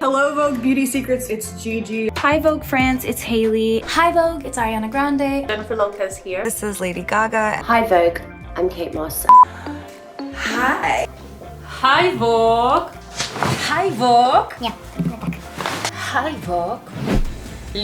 Hello, Vogue Beauty Secrets, it's Gigi. Hi, Vogue France, it's Haley. Hi, Vogue, it's Ariana Grande. Jennifer Lopez here. This is Lady Gaga. Hi, Vogue, I'm Kate Moss. Hi. Hi, Vogue. Hi, Vogue. Yeah. Hi, Vogue.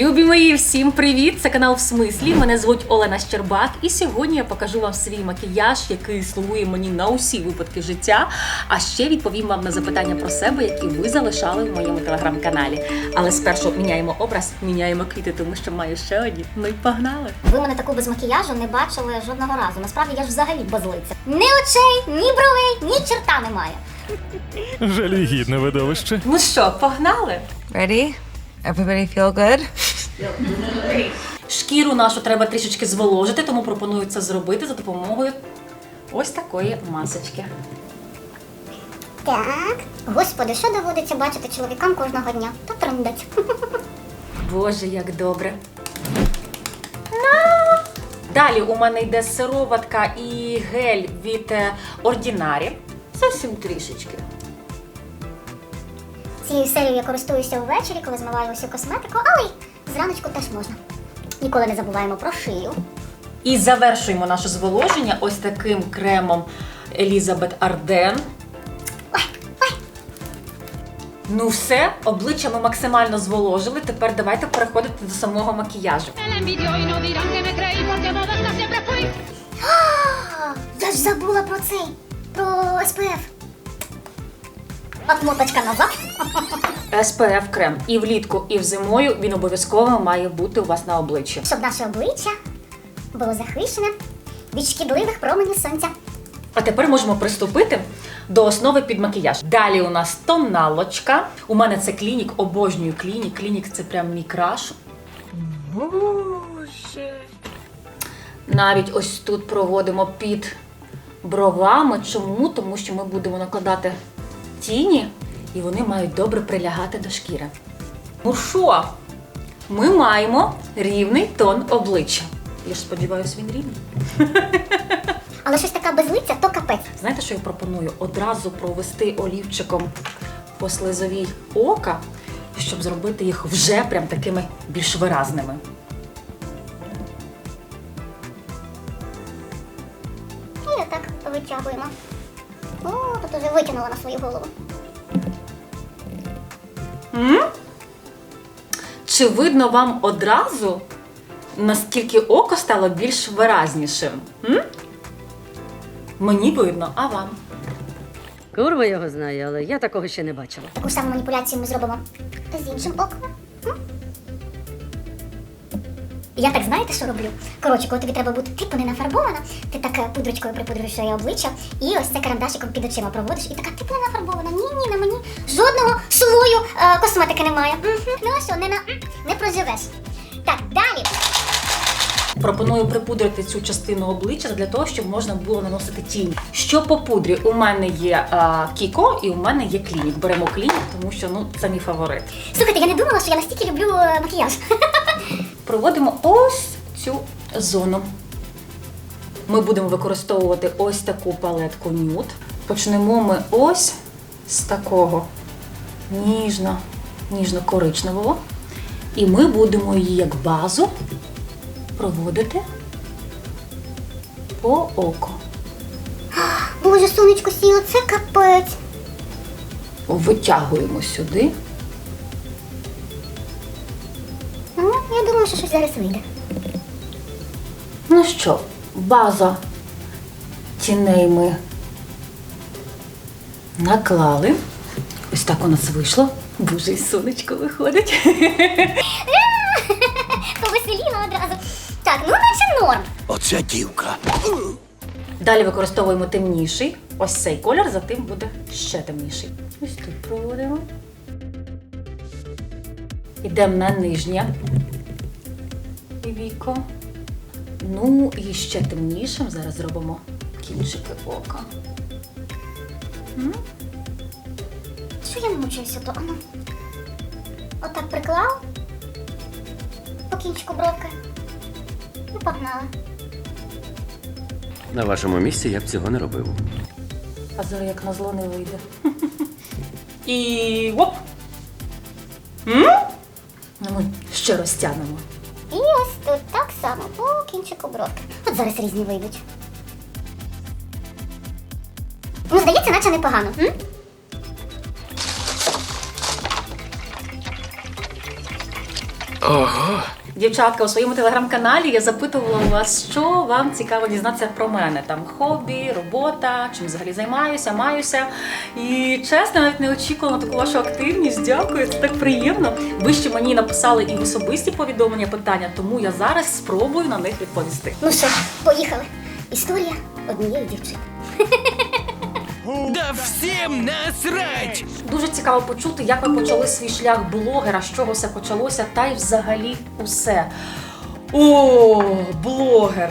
Любі мої, всім привіт! Це канал в смислі. Мене звуть Олена Щербак, і сьогодні я покажу вам свій макіяж, який слугує мені на усі випадки життя. А ще відповім вам на запитання про себе, які ви залишали в моєму телеграм-каналі. Але спершу міняємо образ, міняємо квіти, тому що маю ще одні. Ну й погнали! Ви мене таку без макіяжу не бачили жодного разу. Насправді я ж взагалі без лиця. Ні очей, ні бровей, ні черта немає. Жалюгідне видовище. Ну що, погнали? Ready? Everybody feel good? Шкіру нашу треба трішечки зволожити, тому пропоную це зробити за допомогою ось такої масочки. Так. Господи, що доводиться бачити чоловікам кожного дня? Та трындать. Боже, як добре. Далі у мене йде сироватка і гель від е, Ordinary. Зовсім трішечки. Цією серією я користуюся увечері, коли змиваю усю косметику, але й зраночку теж можна. Ніколи не забуваємо про шию. І завершуємо наше зволоження ось таким кремом Елізабет Арден. Ну все, обличчя ми максимально зволожили. Тепер давайте переходити до самого макіяжу. Я ж забула про цей, про СПФ. Отмоточка назад. SPF крем і влітку, і взимою він обов'язково має бути у вас на обличчі. Щоб наше обличчя було захищене від шкідливих променів сонця. А тепер можемо приступити до основи під макіяж. Далі у нас тоналочка. У мене це клінік, обожнюю клінік. Клінік це прям мій краш. Боже. Навіть ось тут проводимо під бровами. Чому? Тому що ми будемо накладати тіні, і вони мають добре прилягати до шкіри. Ну що? Ми маємо рівний тон обличчя. Я ж сподіваюся, він рівний. Але щось така безлиця, то капець. Знаєте, що я пропоную? Одразу провести олівчиком по слизовій ока, щоб зробити їх вже прям такими більш виразними. І отак витягуємо. О, тут уже витягнула на свою голову. Чи видно вам одразу, наскільки око стало більш виразнішим? М? Мені видно, а вам? Курва його знає, але я такого ще не бачила. Таку ж саму маніпуляцію ми зробимо з іншим оком. Я так знаєте, що роблю? Коротше, коли тобі треба бути типу не нафарбована, ти так е, пудрочкою припудрюєш своє обличчя і ось це карандашиком під очима проводиш, і така типу не нафарбована. Ні, ні, на мені жодного слою е, косметики немає. Мгм. Ну а що, не на не проживеш. Так, далі. Пропоную припудрити цю частину обличчя для того, щоб можна було наносити тінь. Що по пудрі? У мене є а, Кіко і у мене є клінік. Беремо клінік, тому що ну це мій фаворит. Слухайте, я не думала, що я настільки люблю е, макіяж. Проводимо ось цю зону. Ми будемо використовувати ось таку палетку нюд. Почнемо ми ось з такого ніжно, ніжно-коричневого. І ми будемо її як базу проводити по оку. Боже, сонечко сіло, це капець. Витягуємо сюди. Я думаю, що щось зараз вийде. Ну що, база тіней ми наклали. Ось так у нас вийшло. Боже, і сонечко виходить. Повеселіла одразу. Так, ну наче норм. Оце дівка. Далі використовуємо темніший. Ось цей колір, затим буде ще темніший. Ось тут проводимо. Йдемо на нижнє віко. Ну і ще темнішим. Зараз зробимо кінчики ока. Що я мучаюся то? Ану. Отак приклав. По кінчику бровки. І погнали. На вашому місці я б цього не робив. А зараз як назло не вийде. І оп! Ну, ми ще розтягнемо. Само по кінчику бровки. От зараз різні вийдуть. Ну, здається, наче непогано. М? Дівчатка, у своєму телеграм-каналі я запитувала вас, що вам цікаво дізнатися про мене. Там хобі, робота, чим взагалі займаюся, маюся. І чесно, навіть не очікувала таку вашу активність. Дякую, це так приємно. Ви ще мені написали і особисті повідомлення питання, тому я зараз спробую на них відповісти. Ну що, поїхали. Історія однієї дівчини. Да всім насрать! Дуже цікаво почути, як ви почали свій шлях блогера, з чого все почалося, та й взагалі усе. О, блогер.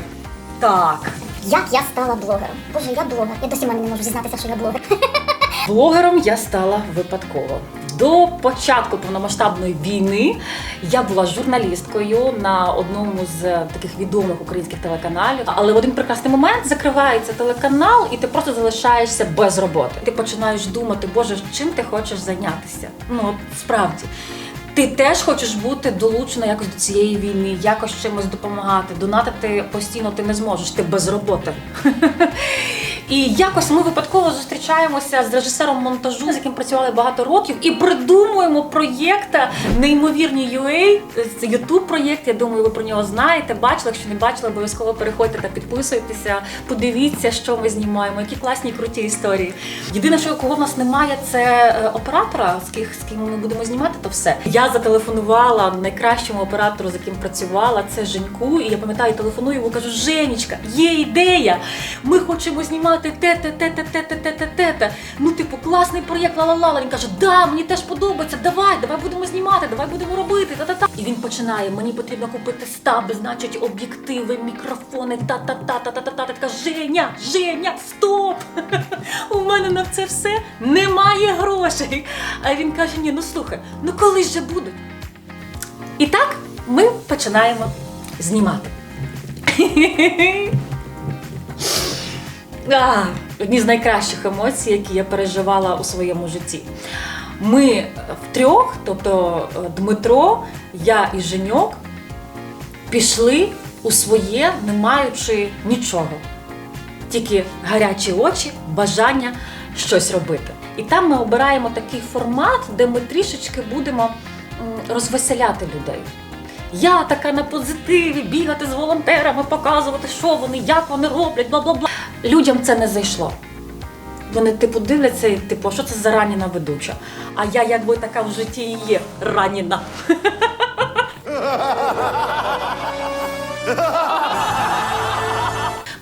Так. Як я стала блогером? Боже, я блогер. Я досі мене не можу зізнатися, що я блогер. Блогером я стала випадково. До початку повномасштабної війни я була журналісткою на одному з таких відомих українських телеканалів. Але в один прекрасний момент закривається телеканал, і ти просто залишаєшся без роботи. Ти починаєш думати, боже, чим ти хочеш зайнятися? Ну справді. Ти теж хочеш бути долучена якось до цієї війни, якось чимось допомагати. Донатити постійно ти не зможеш, ти без роботи. І якось ми випадково зустрічаємося з режисером монтажу, з яким працювали багато років, і придумуємо проєкт неймовірні UA. Це youtube проєкт. Я думаю, ви про нього знаєте. Бачили, якщо не бачили, обов'язково переходьте та підписуйтеся. Подивіться, що ми знімаємо, які класні круті історії. Єдине, що кого в нас немає, це е, оператора, з ким, з ким ми будемо знімати, то все. Я зателефонувала найкращому оператору, з яким працювала, це Женьку. І я пам'ятаю, телефоную йому кажу: Женечка, є ідея. Ми хочемо знімати виконати те-те, те-те, те-те, те-те. Ну, типу, класний проєкт, ла-ла-ла. Він каже, да, мені теж подобається, давай, давай будемо знімати, давай будемо робити. Та-та-та. І він починає, мені потрібно купити стаби, значить, об'єктиви, мікрофони, та-та-та, та-та-та. Така Женя, Женя, стоп! У мене на це все немає грошей. А він каже, ні, ну слухай, ну коли ж буде? І так ми починаємо знімати. А, одні з найкращих емоцій, які я переживала у своєму житті. Ми втрьох, тобто е, Дмитро, я і Женьок, пішли у своє, не маючи нічого. Тільки гарячі очі, бажання щось робити. І там ми обираємо такий формат, де ми трішечки будемо розвеселяти людей. Я така на позитиві, бігати з волонтерами, показувати, що вони, як вони роблять, бла бла бла. Людям це не зайшло. Вони типу дивляться і типу, що це за раніна ведуча? А я якби така в житті і є ранена.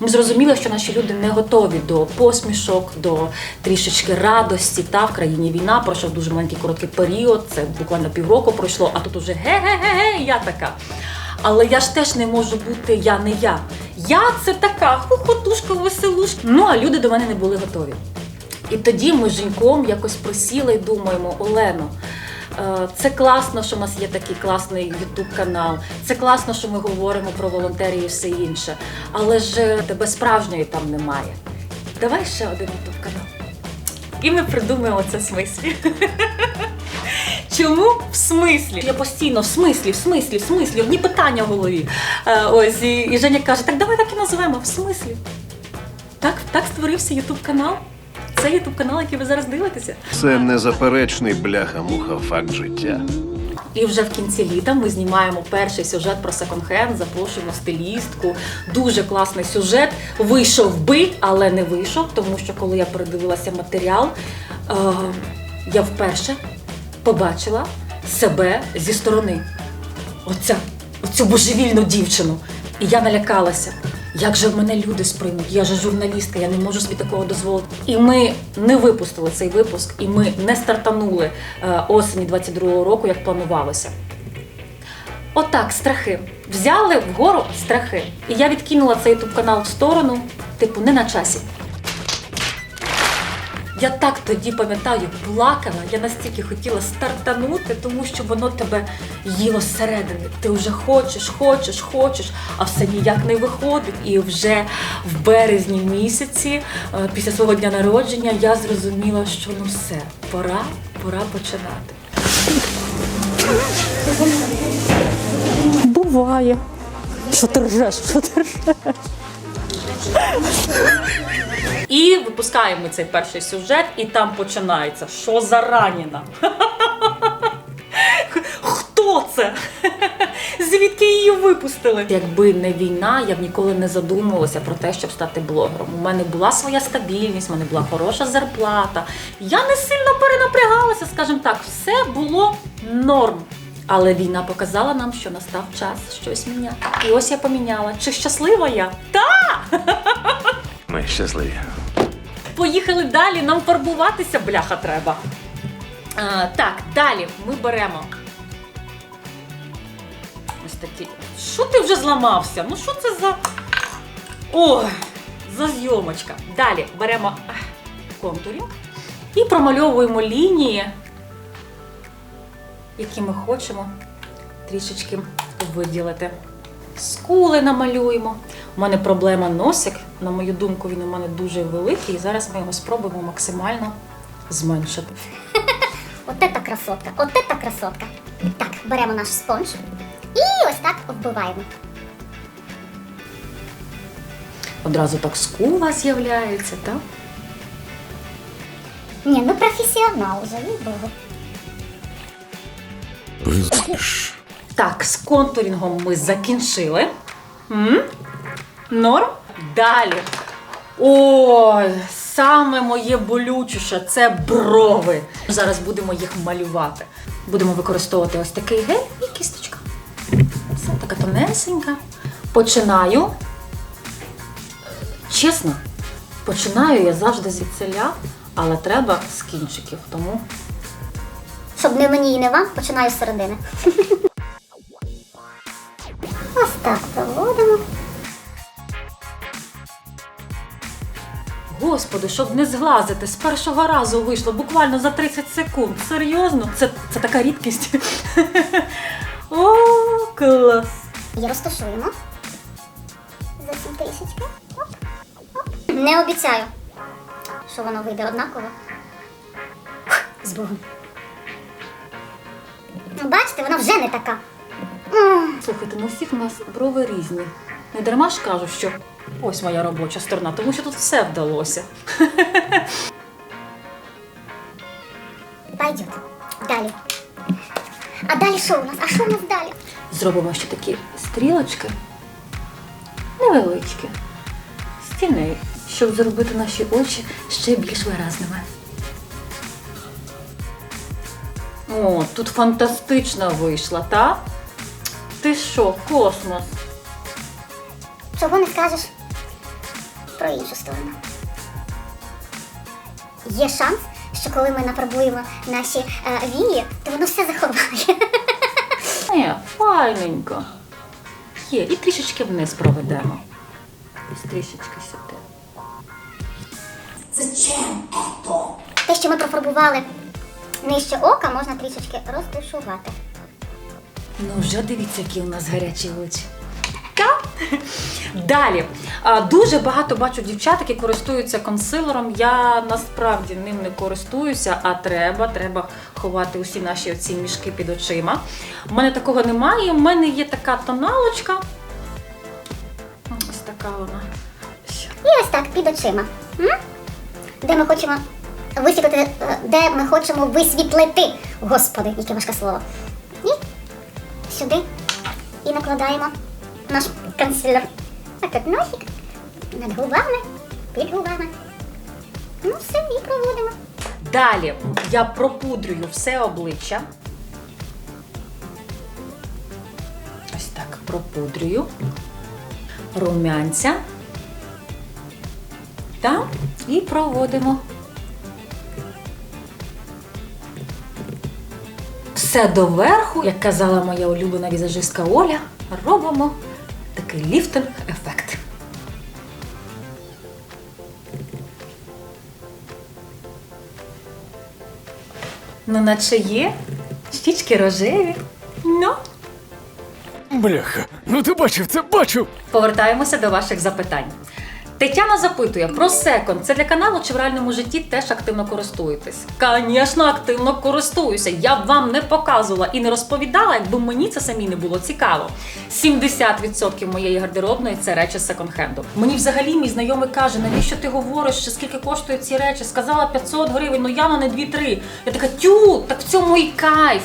Ми зрозуміли, що наші люди не готові до посмішок, до трішечки радості. Та в країні війна пройшов дуже маленький короткий період. Це буквально півроку пройшло, а тут уже ге-ге-ге-ге, я така. Але я ж теж не можу бути я не я. Я це така хохотушка, веселушка. Ну а люди до мене не були готові. І тоді ми з Женьком якось присіли і думаємо, Олено, це класно, що в нас є такий класний youtube канал. Це класно, що ми говоримо про волонтерів і все інше. Але ж е, тебе справжньої там немає. Давай ще один youtube канал. І ми придумаємо це в смислі. Чому в смислі? Я постійно в смислі, в смислі, в смислі, одні питання в голові. Е, ось і, і Женя каже: так давай так і назвемо в смислі. Так, так створився Ютуб канал. Це Ютуб канал, який ви зараз дивитеся. Це незаперечний бляха-муха факт життя. І вже в кінці літа ми знімаємо перший сюжет про секонд-хенд, запрошуємо стилістку. Дуже класний сюжет. Вийшов би, але не вийшов, тому що коли я передивилася матеріал, е, я вперше побачила себе зі сторони. Оця, оцю божевільну дівчину. І я налякалася. Як же мене люди сприймуть? Я же журналістка, я не можу собі такого дозволити. І ми не випустили цей випуск, і ми не стартанули е, осені 22-го року, як планувалося. Отак, страхи. Взяли вгору страхи. І я відкинула цей ютуб канал в сторону, типу, не на часі. Я так тоді пам'ятаю, плакала. Я настільки хотіла стартанути, тому що воно тебе їло зсередини. Ти вже хочеш, хочеш, хочеш, а все ніяк не виходить. І вже в березні місяці, е, після свого дня народження, я зрозуміла, що ну все, пора, пора починати. Буває. Що ти ржеш? Що ти ржеш? І випускаємо цей перший сюжет, і там починається. Що за раніна? Хто це? Звідки її випустили? Якби не війна, я б ніколи не задумувалася про те, щоб стати блогером. У мене була своя стабільність, у мене була хороша зарплата. Я не сильно перенапрягалася, скажімо так, все було норм. Але війна показала нам, що настав час щось міняти. І ось я поміняла. Чи щаслива я? Так! Ми щасливі. Поїхали далі, нам фарбуватися, бляха, треба. А, так, далі ми беремо. Ось такі. Що ти вже зламався? Ну що це за. Ой, за зйомочка. Далі беремо контурінг і промальовуємо лінії, які ми хочемо трішечки виділити. Скули намалюємо. У мене проблема носик. На мою думку, він у мене дуже великий. І зараз ми його спробуємо максимально зменшити. От це красотка, от це красотка. Так, беремо наш спонж і ось так вбиваємо. Одразу так скула з'являється, так? Ні, ну професіонал вже, їй богу. Так, з контурінгом ми закінчили. М? Норм? Далі. Ой, саме моє болючіше це брови. Зараз будемо їх малювати. Будемо використовувати ось такий гель і кісточка. Це така тонесенька. Починаю. Чесно, починаю я завжди звідсиля, але треба з кінчиків. Тому Щоб не мені і не вам, починаю з середини. Ось так проводимо. Господи, щоб не зглазити, з першого разу вийшло буквально за 30 секунд. Серйозно? Це, це така рідкість. О, клас! І розташуємо. Зовсім трішечки. Оп, оп. Не обіцяю, що воно вийде однаково. З Богом. Ну, бачите, вона вже не така. Слухайте, ну всіх у нас брови різні. Не дарма ж кажу, що ось моя робоча сторона, тому що тут все вдалося. Пойдет. Далі. А далі що у нас? А що у нас далі? Зробимо ще такі стрілочки невеличкі, стіни, щоб зробити наші очі ще більш виразними. О, тут фантастично вийшла, та? Ти що, космос? Чого не скажеш про іншу сторону? Є шанс, що коли ми нафарбуємо наші е, вії, то воно все заховає. Не, файненько. Є, і трішечки вниз проведемо. Ось трішечки сюди. Те, що ми профарбували нижче ока, можна трішечки розташувати. Ну, вже дивіться, які у нас гарячі очі. Так? Далі. А, Дуже багато бачу дівчат, які користуються консилером. Я насправді ним не користуюся, а треба, треба ховати усі наші оці мішки під очима. У мене такого немає. У мене є така тоналочка. Ось така вона. І ось так під очима. М? Де ми хочемо висвітлити, е, де ми хочемо висвітлити. Господи, яке важке слово. І сюди. І накладаємо наш консилер. А тут носик над губами, під губами. Ну, все, і проводимо. Далі я пропудрюю все обличчя. Ось так пропудрюю. Румянця. Та і проводимо. Все доверху, як казала моя улюблена візажистка Оля, робимо такий ліфтинг-ефект. Ну, наче є. Щічки рожеві. Ну. Бляха, ну ти бачив це, бачив! Повертаємося до ваших запитань. Тетяна запитує про секонд. Це для каналу чи в реальному житті теж активно користуєтесь? Звісно, активно користуюся. Я б вам не показувала і не розповідала, якби мені це самі не було цікаво. 70% моєї гардеробної це речі з секонд-хенду. Мені взагалі мій знайомий каже, навіщо ти говориш, що скільки коштують ці речі? Сказала 500 гривень, ну явно не 2-3. Я така тю, так в цьому і кайф.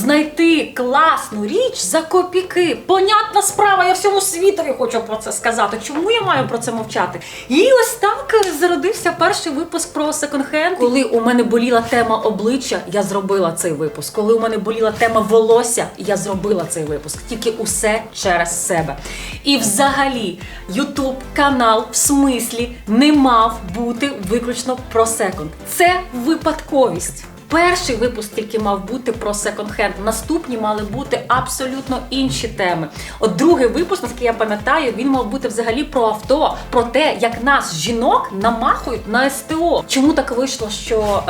Знайти класну річ за копійки. Понятна справа, я всьому світові хочу про це сказати. Чому я маю про це мовчати? І ось так зародився перший випуск про секонд-хенд. Коли у мене боліла тема обличчя, я зробила цей випуск. Коли у мене боліла тема волосся, я зробила цей випуск. Тільки усе через себе. І взагалі, Ютуб канал в смислі не мав бути виключно про секонд. Це випадковість. Перший випуск тільки мав бути про секонд-хенд. Наступні мали бути абсолютно інші теми. От другий випуск, наскільки я пам'ятаю, він мав бути взагалі про авто, про те, як нас, жінок, намахують на СТО. Чому так вийшло, що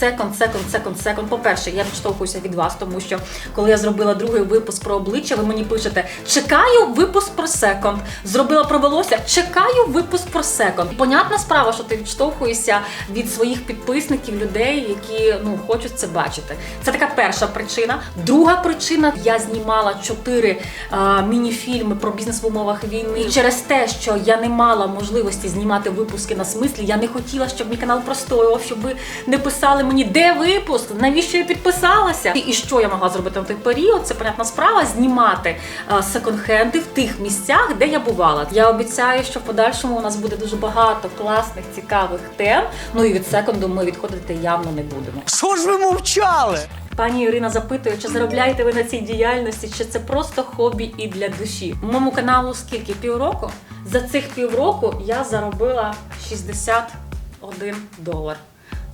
секонд, секонд, секонд, секонд? По-перше, я відштовхуюся від вас, тому що коли я зробила другий випуск про обличчя, ви мені пишете: чекаю випуск про секонд. Зробила про волосся, чекаю випуск про секонд. Понятна справа, що ти відштовхуєшся від своїх підписників, людей, які ну хочуть це бачити. Це така перша причина. Друга причина я знімала чотири а, міні-фільми про бізнес в умовах війни. І через те, що я не мала можливості знімати випуски на смислі, я не хотіла, щоб мій канал простоював, щоб ви не писали мені, де випуск, навіщо я підписалася. І, що я могла зробити в той період? Це понятна справа знімати а, секонд-хенди в тих місцях, де я бувала. Я обіцяю, що в подальшому у нас буде дуже багато класних, цікавих тем. Ну і від секунду ми відходити явно не будемо. Що ж ви мовчали? Пані Ірина запитує, чи заробляєте ви на цій діяльності, чи це просто хобі і для душі. Моєму каналу скільки? Півроку? За цих півроку я заробила 61 долар.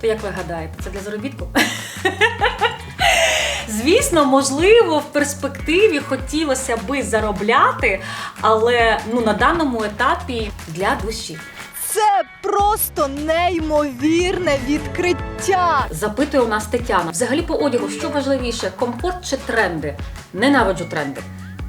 То як ви гадаєте, це для заробітку? Звісно, можливо, в перспективі хотілося би заробляти, але ну на даному етапі для душі. Це просто неймовірне відкриття. Запитує у нас Тетяна. Взагалі по одягу, що важливіше, комфорт чи тренди? Ненавиджу тренди.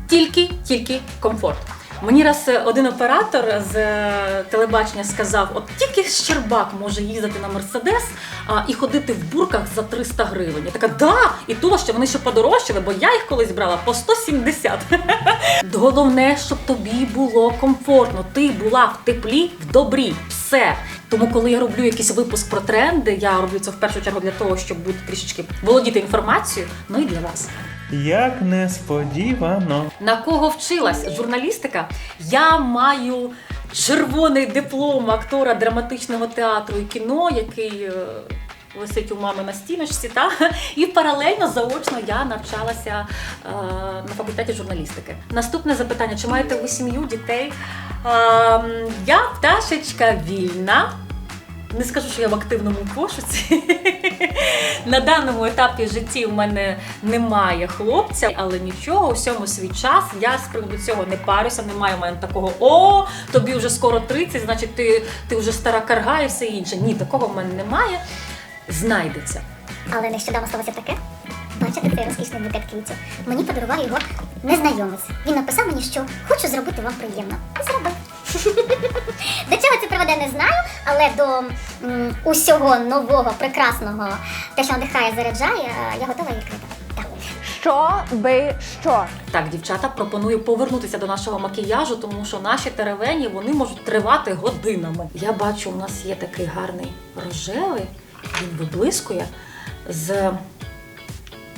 Тільки, тільки комфорт. Мені раз е, один оператор з е, телебачення сказав: от тільки Щербак може їздити на Мерседес а, і ходити в бурках за 300 гривень. Я така, да, і то, що вони ще подорожчали, бо я їх колись брала по 170. Головне, щоб тобі було комфортно. Ти була в теплі, в добрі. Все. Тому, коли я роблю якийсь випуск про тренди, я роблю це в першу чергу для того, щоб бути трішечки володіти інформацією, ну і для вас. Як несподівано. На кого вчилась журналістика? Я маю червоний диплом актора драматичного театру і кіно, який е, висить у мами на стіночці. Та? І паралельно заочно я навчалася е, на факультеті журналістики. Наступне запитання: чи маєте ви сім'ю, дітей? Е, я пташечка вільна. Не скажу, що я в активному пошуці. На даному етапі житті у мене немає хлопця, але нічого, у всьому свій час. Я з приводу цього не парюся, немає у мене такого о, тобі вже скоро 30, значить ти, ти вже стара карга і все інше. Ні, такого в мене немає. Знайдеться. Але нещодавно сталося таке. Бачите цей розкішний букет квітів? Мені подарував його незнайомець. Він написав мені, що хочу зробити вам приємно. Зробив. До чого це приведе, не знаю, але до м, усього нового, прекрасного, те, що надихає, заряджає, е, я готова відкрити. Так. Що би що? Так, дівчата, пропоную повернутися до нашого макіяжу, тому що наші теревені вони можуть тривати годинами. Я бачу, у нас є такий гарний рожевий, він виблискує з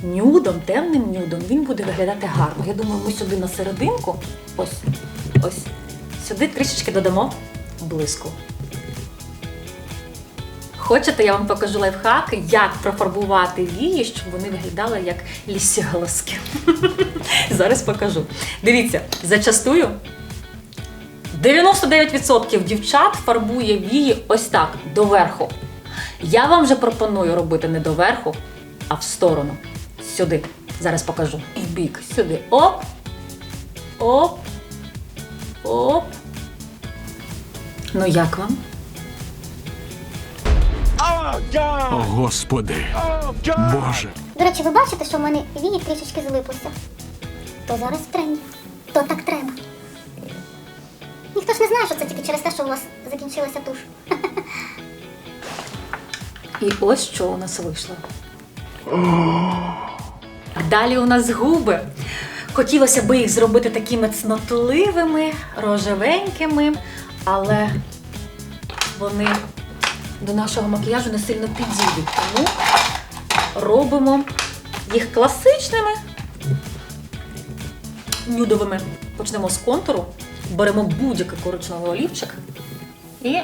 нюдом, темним нюдом. Він буде виглядати гарно. Я думаю, ми сюди на серединку, ось, ось, сюди трішечки додамо блиску. Хочете, я вам покажу лайфхак, як профарбувати вії, щоб вони виглядали як лісіголоски. Зараз покажу. Дивіться, зачастую 99% дівчат фарбує вії ось так, доверху. Я вам вже пропоную робити не доверху, а в сторону. Сюди. Зараз покажу. І бік. Сюди. Оп. Оп. Оп. Ну як вам? О, Господи. Боже. До речі, ви бачите, що в мене вії трішечки злиплися. То зараз в тренді, то так треба. Ніхто ж не знає, що це тільки через те, що у вас закінчилася туш. І ось що у нас вийшло. Далі у нас губи. Хотілося би їх зробити такими цнотливими, рожевенькими, але вони до нашого макіяжу не сильно підійдуть. Тому робимо їх класичними, нюдовими. Почнемо з контуру, беремо будь-який коричневий олівчик і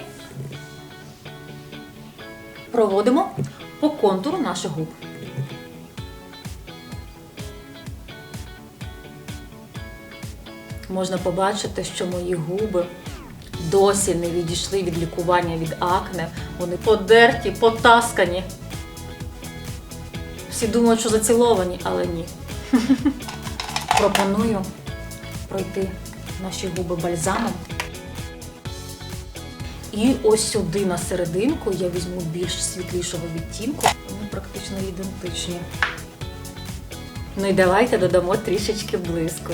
проводимо по контуру наших губ. Можна побачити, що мої губи досі не відійшли від лікування від акне. Вони подерті, потаскані. Всі думають, що заціловані, але ні. Пропоную пройти наші губи бальзамом. І ось сюди на серединку я візьму більш світлішого відтінку. Вони практично ідентичні. Ну і давайте додамо трішечки блиску.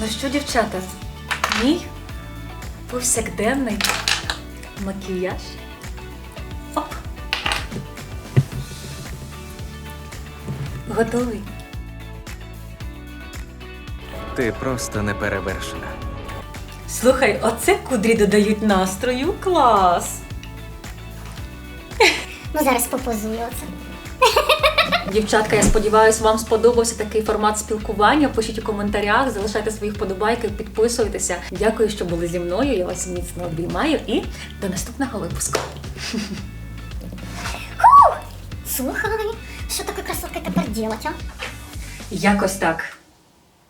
Ну що, дівчата, мій повсякденний макіяж. Оп. Готовий. Ти просто не перевершена. Слухай, оце кудрі додають настрою. Клас! Ну зараз попозую оце. Дівчатка, я сподіваюся, вам сподобався такий формат спілкування. Пишіть у коментарях, залишайте свої вподобайки, підписуйтеся. Дякую, що були зі мною. Я вас міцно обіймаю і до наступного випуску. Слухай, що таке красотка тепер ділать, а? Якось так.